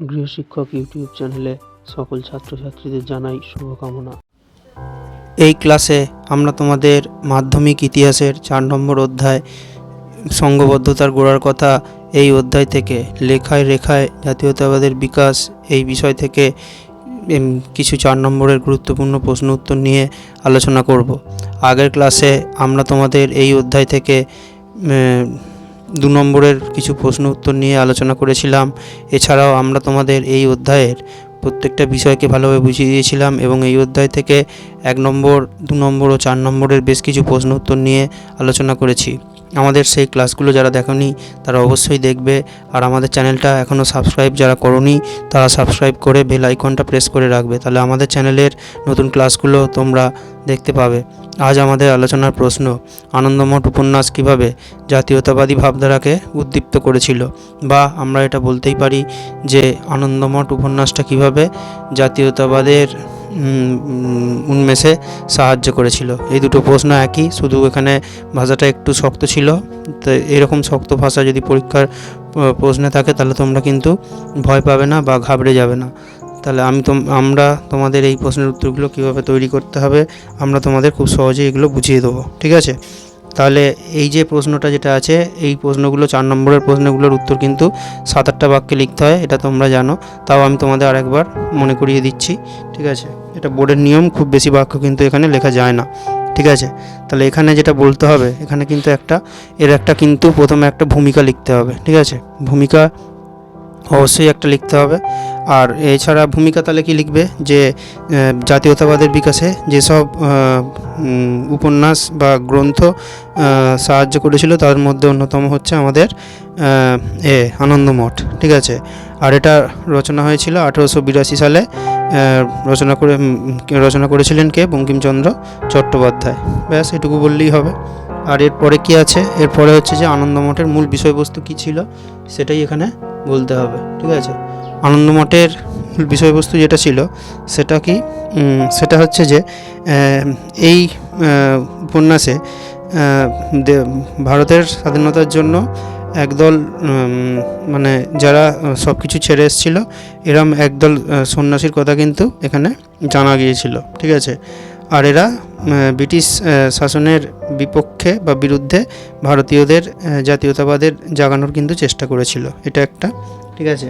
গৃহশিক্ষক YouTube চ্যানেলে সকল ছাত্রছাত্রীদের জানাই শুভকামনা। এই ক্লাসে আমরা তোমাদের মাধ্যমিক ইতিহাসের চার নম্বর অধ্যায় সংঘবদ্ধতার গোড়ার কথা এই অধ্যায় থেকে, লেখায় রেখায়, জাতীয়তাবাদের বিকাশ এই বিষয় থেকে কিছু চার নম্বরের গুরুত্বপূর্ণ প্রশ্ন উত্তর নিয়ে আলোচনা করব। আগের ক্লাসে আমরা তোমাদের এই অধ্যায় থেকে দু নম্বরের কিছু প্রশ্ন উত্তর নিয়ে আলোচনা করেছিলাম। এছাড়াও আমরা তোমাদের এই অধ্যায়ের প্রত্যেকটা বিষয়কে ভালোভাবে বুঝিয়ে দিয়েছিলাম এবং এই অধ্যায় থেকে এক নম্বর, দু নম্বর ও চার নম্বরের বেশ কিছু প্রশ্ন উত্তর নিয়ে আলোচনা করেছি। আমাদের সেই ক্লাসগুলো যারা দেখনি, তারা অবশ্যই দেখবে। আর আমাদের চ্যানেলটা এখনও সাবস্ক্রাইব যারা করনি, তারা সাবস্ক্রাইব করে বেল আইকনটা প্রেস করে রাখবে। তাহলে আমাদের চ্যানেলের নতুন ক্লাসগুলো তোমরা দেখতে পাবে। আজ আমাদের আলোচনার প্রশ্ন, আনন্দমঠ উপন্যাস কীভাবে জাতীয়তাবাদী ভাবধারাকে উদ্দীপ্ত করেছিল? বা আমরা এটা বলতেই পারি যে, আনন্দমঠ উপন্যাসটা কীভাবে জাতীয়তাবাদের উন্মেষে সাহায্য করেছিল। এই দুটো প্রশ্ন একই, শুধু এখানে ভাষাটা একটু শক্ত ছিল। তো এরকম শক্ত ভাষা যদি পরীক্ষার প্রশ্নে থাকে, তাহলে তোমরা কিন্তু ভয় পাবে না বা ঘাবড়ে যাবে না। তাহলে আমি তোম, আমরা তোমাদের এই প্রশ্নের উত্তরগুলো কীভাবে তৈরি করতে হবে, আমরা তোমাদের খুব সহজেই এগুলো বুঝিয়ে দেবো। ঠিক আছে? তাহলে এই যে প্রশ্নটা যেটা আছে, এই প্রশ্নগুলো চার নম্বরের প্রশ্নগুলোর উত্তর কিন্তু সাত আটটা বাক্যে লিখতে হয়, এটা তোমরা জানো। তাও আমি তোমাদের আরেকবার মনে করিয়ে দিচ্ছি। ঠিক আছে? এটা বোর্ডের নিয়ম, খুব বেশি বাক্য কিন্তু এখানে লেখা যায় না। ঠিক আছে? তাহলে এখানে যেটা বলতে হবে, এখানে কিন্তু একটা, এর একটা কিন্তু প্রথমে একটা ভূমিকা লিখতে হবে, ঠিক আছে? ভূমিকা অবশ্যই একটা লিখতে হবে। আর এছাড়া ভূমিকা তাহলে কি লিখবে? যে জাতীয়তাবাদের বিকাশে যেসব উপন্যাস বা গ্রন্থ সাহায্য করেছিল, তার মধ্যে অন্যতম হচ্ছে আমাদের এ, আনন্দমঠ, ঠিক আছে? আর এটা রচনা হয়েছিল আঠেরোশো বিরাশি সালে রচনা করে রচনা করেছিলেন কে? বঙ্কিমচন্দ্র চট্টোপাধ্যায়। ব্যাস, এটুকু বললেই হবে। আর এরপরে কি আছে? এরপরে হচ্ছে যে আনন্দমঠের মূল বিষয়বস্তু কি ছিল? সেটাই এখানে বলতে হবে, ঠিক আছে? আনন্দমঠের মূল বিষয়বস্তু যেটা ছিল, সেটা কি? সেটা হচ্ছে যে এই উপন্যাসে ভারতের স্বাধীনতার জন্য একদল মানে যারা সব কিছু ছেড়ে এসেছিল, এরম একদল সন্ন্যাসীর কথা কিন্তু এখানে জানা গিয়েছিল, ঠিক আছে? আর এরা ব্রিটিশ শাসনের বিপক্ষে বা বিরুদ্ধে ভারতীয়দের জাতীয়তাবাদের জাগানোর কিন্তু চেষ্টা করেছিল, এটা একটা, ঠিক আছে?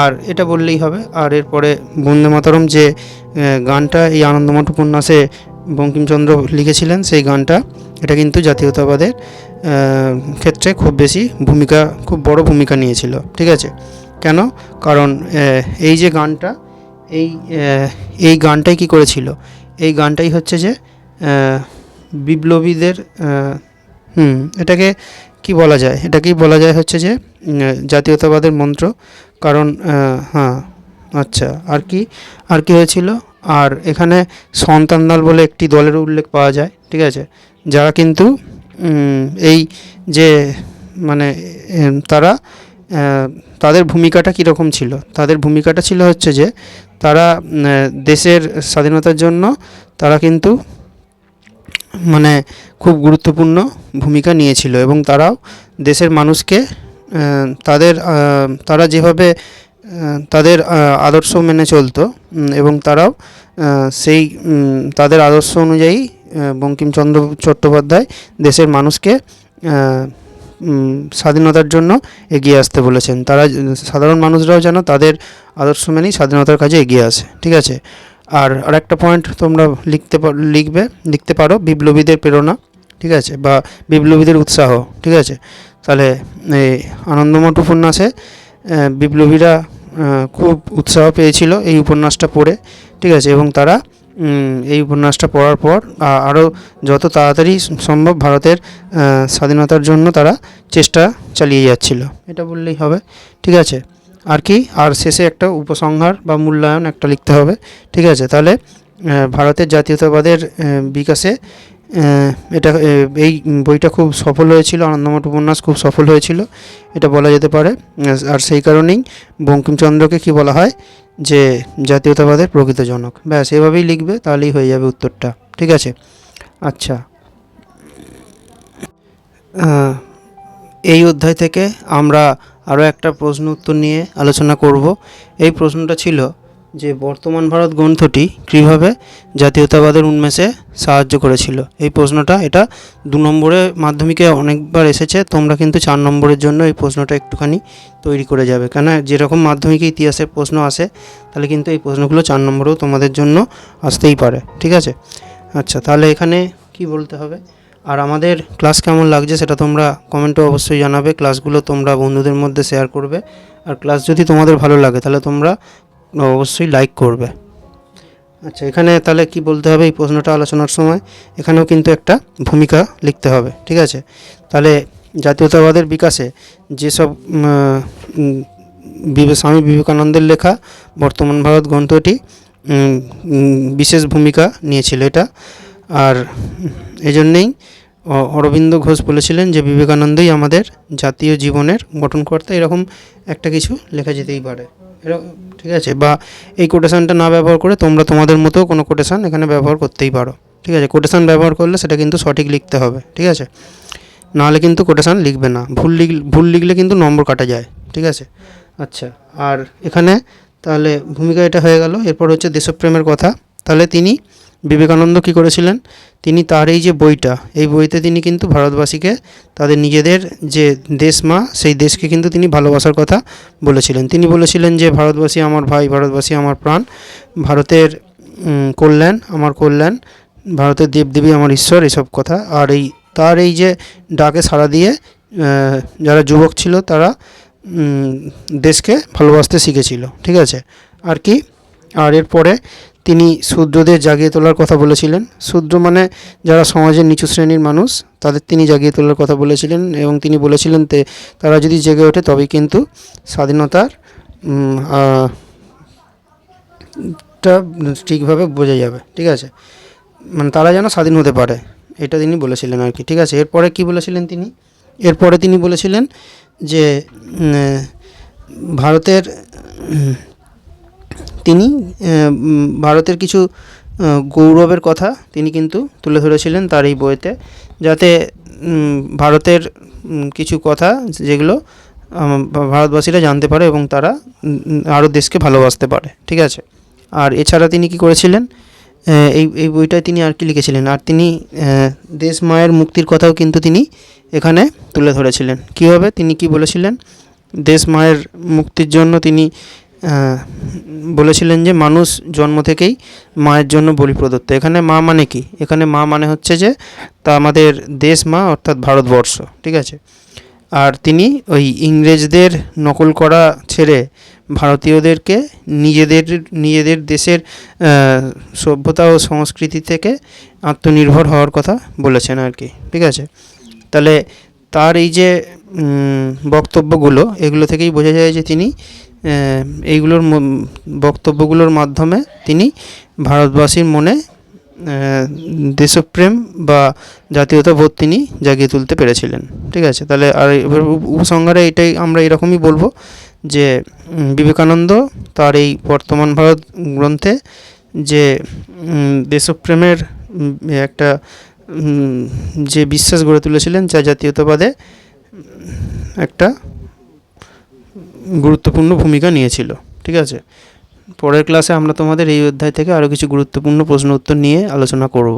আর এটা বললেই হবে, আর এরপরে বন্দে মাতরম যে গানটা এই আনন্দমঠ উপন্যাসে বঙ্কিমচন্দ্র লিখেছিলেন সেই গানটা। এটা কিন্তু জাতীয়তাবাদের ক্ষেত্রে খুব বেশি ভূমিকা, খুব বড় ভূমিকা নিয়েছিল। ঠিক আছে? কেন? কারণ এই যে গানটা, এই এই গানটাই কি করেছিল? এই গানটাই হচ্ছে যে বিপ্লবীদের হুম, এটাকে কি বলা যায়? এটাকেই বলা যায় হচ্ছে যে জাতীয়তাবাদের মন্ত্র। কারণ হ্যাঁ আচ্ছা আর কি আর কি হয়েছিল? আর এখানে সন্তান দল বলে একটি দলের উল্লেখ পাওয়া যায়, ঠিক আছে? যারা কিন্তু এই যে মানে তারা তাদের ভূমিকাটা কীরকম ছিল? তাদের ভূমিকাটা ছিল হচ্ছে যে, তারা দেশের স্বাধীনতার জন্য তারা কিন্তু মানে খুব গুরুত্বপূর্ণ ভূমিকা নিয়েছিল এবং তারাও দেশের মানুষকে তাদের তারা যেভাবে তাদের আদর্শ মেনে চলতো এবং তারাও সেই তাদের আদর্শ অনুযায়ী বঙ্কিমচন্দ্র চট্টোপাধ্যায় দেশের মানুষকে স্বাধীনতার জন্য এগিয়ে আসতে বলেছেন। তারা, সাধারণ মানুষরাও যেন তাদের আদর্শ মেনেই স্বাধীনতার কাজে এগিয়ে আসে। ঠিক আছে? আর আরেকটা পয়েন্ট তোমরা লিখতে লিখবে, লিখতে পারো, বিপ্লবীদের প্রেরণা। ঠিক আছে? বা বিপ্লবীদের উৎসাহ। ঠিক আছে? তাহলে এই আনন্দমঠ উপন্যাসে বিপ্লবীরা খুব উৎসাহ পেয়েছিল এই উপন্যাসটা পড়ে, ঠিক আছে? এবং তারা এই উপন্যাসটা পড়ার পর আরও যত তাড়াতাড়ি সম্ভব ভারতের স্বাধীনতার জন্য তারা চেষ্টা চালিয়ে যাচ্ছিল। এটা বললেই হবে, ঠিক আছে? আর কি? আর শেষে একটা উপসংহার বা মূল্যায়ন একটা লিখতে হবে, ঠিক আছে? তাহলে ভারতের জাতীয়তাবাদের বিকাশে এটা এই বইটা খুব সফল হয়েছিল, আনন্দমঠ উপন্যাস খুব সফল হয়েছিল, এটা বলা যেতে পারে। আর সেই কারণেই বঙ্কিমচন্দ্রকে কি বলা হয় যে, জাতীয়তাবাদের প্রকৃত জনক। ব্যাস, এভাবেই লিখবে, তাহলেই হয়ে যাবে উত্তরটা। ঠিক আছে? আচ্ছা। এই অধ্যায় থেকে আমরা আরও একটা প্রশ্ন উত্তর নিয়ে আলোচনা করব। এই প্রশ্নটা ছিল যে বর্তমান ভারত গ্রন্থটি কীভাবে জাতীয়তাবাদের উন্মেষে সাহায্য করেছিল। এই প্রশ্নটা এটা দু নম্বরে মাধ্যমিকে অনেকবার এসেছে, তোমরা কিন্তু চার নম্বরের জন্য এই প্রশ্নটা একটুখানি তৈরি করে যাবে। কেন? যেরকম মাধ্যমিকে ইতিহাসের প্রশ্ন আসে, তাহলে কিন্তু এই প্রশ্নগুলো চার নম্বরেও তোমাদের জন্য আসতেই পারে। ঠিক আছে? আচ্ছা তাহলে এখানে কি বলতে হবে? আর আমাদের ক্লাস কেমন লাগছে সেটা তোমরা কমেন্টে অবশ্যই জানাবে। ক্লাসগুলো তোমরা বন্ধুদের মধ্যে শেয়ার করবে। আর ক্লাস যদি তোমাদের ভালো লাগে, তাহলে তোমরা অবশ্যই লাইক করবে। আচ্ছা এখানে তাহলে কি বলতে হবে? এই প্রশ্নটা আলোচনার সময় এখানেও কিন্তু একটা ভূমিকা লিখতে হবে, ঠিক আছে? তাহলে জাতীয়তাবাদের বিকাশে যেসব স্বামী বিবেকানন্দের লেখা, বর্তমান ভারত গ্রন্থটি বিশেষ ভূমিকা নিয়েছিল এটা। আর এজন্যেই অরবিন্দ ঘোষ বলেছিলেন যে বিবেকানন্দই আমাদের জাতীয় জীবনের গঠনকর্তা। এরকম একটা কিছু লেখা যেতেই পারে। এরকম, ঠিক আছে? বা এই কোটেশানটা না ব্যবহার করে তোমরা তোমাদের মতো কোনো কোটেশান এখানে ব্যবহার করতেই পারো। ঠিক আছে? কোটেশান ব্যবহার করলে সেটা কিন্তু সঠিক লিখতে হবে, ঠিক আছে? নাহলে কিন্তু কোটেশান লিখবে না। ভুল লিখ, ভুল লিখলে কিন্তু নম্বর কাটা যায়, ঠিক আছে? আচ্ছা আর এখানে তাহলে ভূমিকা এটা হয়ে গেল। এরপর হচ্ছে দেশপ্রেমের কথা। তাহলে তিনি বিবেকানন্দ কী করেছিলেন? তিনি তার এই যে বইটা, এই বইতে তিনি কিন্তু ভারতবাসীকে তাদের নিজেদের যে দেশ মা, সেই দেশকে কিন্তু তিনি ভালোবাসার কথা বলেছিলেন। তিনি বলেছিলেন যে, ভারতবাসী আমার ভাই, ভারতবাসী আমার প্রাণ, ভারতের কল্যাণ আমার কল্যাণ, ভারতের দেবদেবী আমার ঈশ্বর, এসব কথা। আর এই, তার এই যে ডাকে সাড়া দিয়ে যারা যুবক ছিল তারা দেশকে ভালোবাসতে শিখেছিল। ঠিক আছে? আর কি? আর এরপরে তিনি শূদ্রদের জাগিয়ে তোলার কথা বলেছিলেন। শূদ্র মানে যারা সমাজের নিচু শ্রেণির মানুষ, তাদের তিনি জাগিয়ে তোলার কথা বলেছিলেন এবং তিনি বলেছিলেন তে, তারা যদি জেগে ওঠে তবেই কিন্তু স্বাধীনতার টা ঠিকভাবে বোঝা যাবে, ঠিক আছে? মানে তারা যেন স্বাধীন হতে পারে, এটা তিনি বলেছিলেন আর কি, ঠিক আছে? এরপরে কি বলেছিলেন তিনি? এরপরে তিনি বলেছিলেন যে ভারতের তিনি ভারতের কিছু গৌরবের কথা তিনি কিন্তু তুলে ধরেছিলেন তার এই বইতে, যাতে ভারতের কিছু কথা যেগুলো ভারতবাসীরা জানতে পারে এবং তারা আরও দেশকে ভালোবাসতে পারে, ঠিক আছে? আর এছাড়া তিনি কি করেছিলেন? এই এই বইটায় তিনি আর কি লিখেছিলেন? আর তিনি দেশ মায়ের মুক্তির কথাও কিন্তু তিনি এখানে তুলে ধরেছিলেন। কীভাবে তিনি কি বলেছিলেন? দেশ মায়ের মুক্তির জন্য তিনি বলেছিলেন যে মানুষ জন্ম থেকেই মায়ের জন্য বলি প্রদত্ত। এখানে মা মানে কি? এখানে মা মানে হচ্ছে যে তা আমাদের দেশ মা, অর্থাৎ ভারতবর্ষ, ঠিক আছে? আর তিনি ওই ইংরেজদের নকল করা ছেড়ে ভারতীয়দেরকে নিজেদের নিজেদের দেশের সভ্যতা ও সংস্কৃতি থেকে আত্মনির্ভর হওয়ার কথা বলেছেন আর কি, ঠিক আছে? তাহলে তার এই যে বক্তব্যগুলো, এগুলো থেকেই বোঝা যায় যে তিনি এইগুলোর বক্তব্যগুলোর মাধ্যমে তিনি ভারতবাসীর মনে দেশপ্রেম বা জাতীয়তাবোধ তিনি জাগিয়ে তুলতে পেরেছিলেন। ঠিক আছে? তাহলে আর উপসংহারে এটাই আমরা এরকমই বলব যে বিবেকানন্দ তার এই বর্তমান ভারত গ্রন্থে যে দেশপ্রেমের একটা যে বিশ্বাস গড়ে তুলেছিলেন যা জাতীয়তাবাদে একটা গুরুত্বপূর্ণ ভূমিকা নিয়েছিল, ঠিক আছে? পরের ক্লাসে আমরা তোমাদের এই অধ্যায় থেকে আরও কিছু গুরুত্বপূর্ণ প্রশ্ন উত্তর নিয়ে আলোচনা করব।